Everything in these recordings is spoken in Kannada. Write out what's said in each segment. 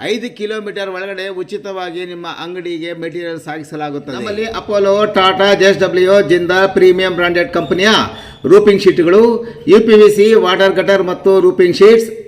ಐದು ಕಿಲೋಮೀಟರ್ ಒಳಗಡೆ ಉಚಿತವಾಗಿ ನಿಮ್ಮ ಅಂಗಡಿಗೆ ಮೆಟೀರಿಯಲ್ ಸಾಗಿಸಲಾಗುತ್ತದೆ. ನಮ್ಮಲ್ಲಿ Apollo Tata JS W Jindal premium branded ಕಂಪನಿಯ roofing ಶೀಟ್ಗಳು U P V C water gutter ಮತ್ತು roofing sheets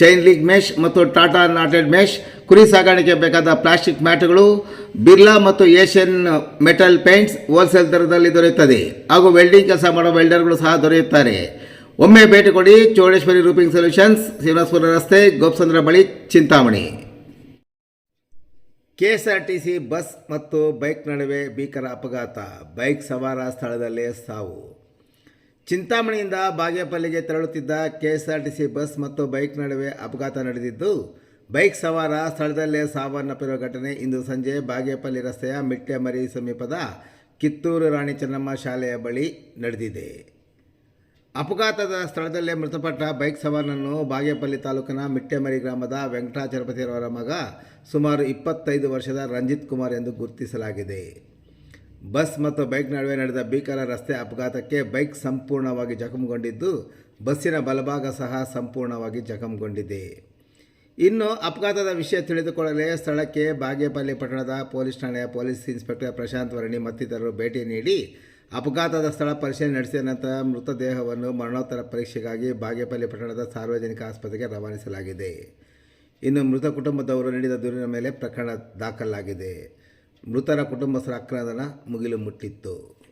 chain link mesh ಮತ್ತು ಟಾಟಾ ನಾಟೆಡ್ ಮೆಶ್ ಕುರಿ ಸಾಗಾಣಿಕೆ ಬೇಕಾದ ಪ್ಲಾಸ್ಟಿಕ್ ಮ್ಯಾಟ್ಗಳು ಬಿರ್ಲಾ ಮತ್ತು ಏಷ್ಯನ್ ಮೆಟಲ್ ಪೇಂಟ್ಸ್ ಹೋಲ್ಸೇಲ್ ದರದಲ್ಲಿ ದೊರೆಯುತ್ತದೆ. ಹಾಗೂ ವೆಲ್ಡಿಂಗ್ ಕೆಲಸ ಮಾಡೋ ವೆಲ್ಡರ್ಗಳು ಸಹ ದೊರೆಯುತ್ತಾರೆ. ಒಮ್ಮೆ ಭೇಟಿ ಕೊಡಿ ಚೌಡೇಶ್ವರಿ ರೂಪಿಂಗ್ ಸೊಲ್ಯೂಷನ್ಸ್ ಶ್ರೀನಿವಾಸಪುರ ರಸ್ತೆ, ಗೋಪಸಂದ್ರ ಬಳಿ, ಚಿಂತಾಮಣಿ. ಕೆಎಸ್ಆರ್ಟಿಸಿ ಬಸ್ ಮತ್ತು ಬೈಕ್ ನಡುವೆ ಭೀಕರ ಅಪಘಾತ. ಬೈಕ್ ಸವಾರ ಸ್ಥಳದಲ್ಲೇ ಸಾವು. ಚಿಂತಾಮಣಿಯಿಂದ ಬಾಗೇಪಲ್ಲಿಗೆ ತೆರಳುತ್ತಿದ್ದ ಕೆಎಸ್ಆರ್ಟಿಸಿ ಬಸ್ ಮತ್ತು ಬೈಕ್ ನಡುವೆ ಅಪಘಾತ ನಡೆದಿದ್ದು, ಬೈಕ್ ಸವಾರ ಸ್ಥಳದಲ್ಲೇ ಸಾವನ್ನಪ್ಪಿರುವ ಘಟನೆ ಇಂದು ಸಂಜೆ ಬಾಗೇಪಲ್ಲಿ ರಸ್ತೆಯ ಮಿಟ್ಟೆಮರಿ ಸಮೀಪದ ಕಿತ್ತೂರು ರಾಣಿ ಚೆನ್ನಮ್ಮ ಶಾಲೆಯ ಬಳಿ ನಡೆದಿದೆ. ಅಪಘಾತದ ಸ್ಥಳದಲ್ಲೇ ಮೃತಪಟ್ಟ ಬೈಕ್ ಸವಾರನನ್ನು ಬಾಗೇಪಲ್ಲಿ ತಾಲೂಕಿನ ಮಿಟ್ಟೆಮರಿ ಗ್ರಾಮದ ವೆಂಕಟಾಚಲಪತಿಯವರ ಮಗ ಸುಮಾರು ಇಪ್ಪತ್ತೈದು ವರ್ಷದ ರಂಜಿತ್ ಕುಮಾರ್ ಎಂದು ಗುರುತಿಸಲಾಗಿದೆ. ಬಸ್ ಮತ್ತು ಬೈಕ್ ನಡುವೆ ನಡೆದ ಭೀಕರ ರಸ್ತೆ ಅಪಘಾತಕ್ಕೆ ಬೈಕ್ ಸಂಪೂರ್ಣವಾಗಿ ಜಖಂಗೊಂಡಿದ್ದು ಬಸ್ಸಿನ ಬಲಭಾಗ ಸಹ ಸಂಪೂರ್ಣವಾಗಿ ಜಖಂಗೊಂಡಿದೆ ಇನ್ನು ಅಪಘಾತದ ವಿಷಯ ತಿಳಿದುಕೊಳ್ಳಲೇ ಸ್ಥಳಕ್ಕೆ ಬಾಗೇಪಲ್ಲಿ ಪಟ್ಟಣದ ಪೊಲೀಸ್ ಠಾಣೆಯ ಪೊಲೀಸ್ ಇನ್ಸ್ಪೆಕ್ಟರ್ ಪ್ರಶಾಂತ್ ವರ್ಣಿ ಮತ್ತಿತರರು ಭೇಟಿ ನೀಡಿ ಅಪಘಾತದ ಸ್ಥಳ ಪರಿಶೀಲನೆ ನಡೆಸಿದ ನಂತರ ಮೃತದೇಹವನ್ನು ಮರಣೋತ್ತರ ಪರೀಕ್ಷೆಗಾಗಿ ಬಾಗೇಪಲ್ಲಿ ಪಟ್ಟಣದ ಸಾರ್ವಜನಿಕ ಆಸ್ಪತ್ರೆಗೆ ರವಾನಿಸಲಾಗಿದೆ. ಇನ್ನು ಮೃತ ಕುಟುಂಬದವರು ನೀಡಿದ ದೂರಿನ ಮೇಲೆ ಪ್ರಕರಣ ದಾಖಲಾಗಿದೆ. ಮೃತರ ಕುಟುಂಬಸ್ಥರ ಆಕ್ರಂದನ ಮುಗಿಲು ಮುಟ್ಟಿತ್ತು.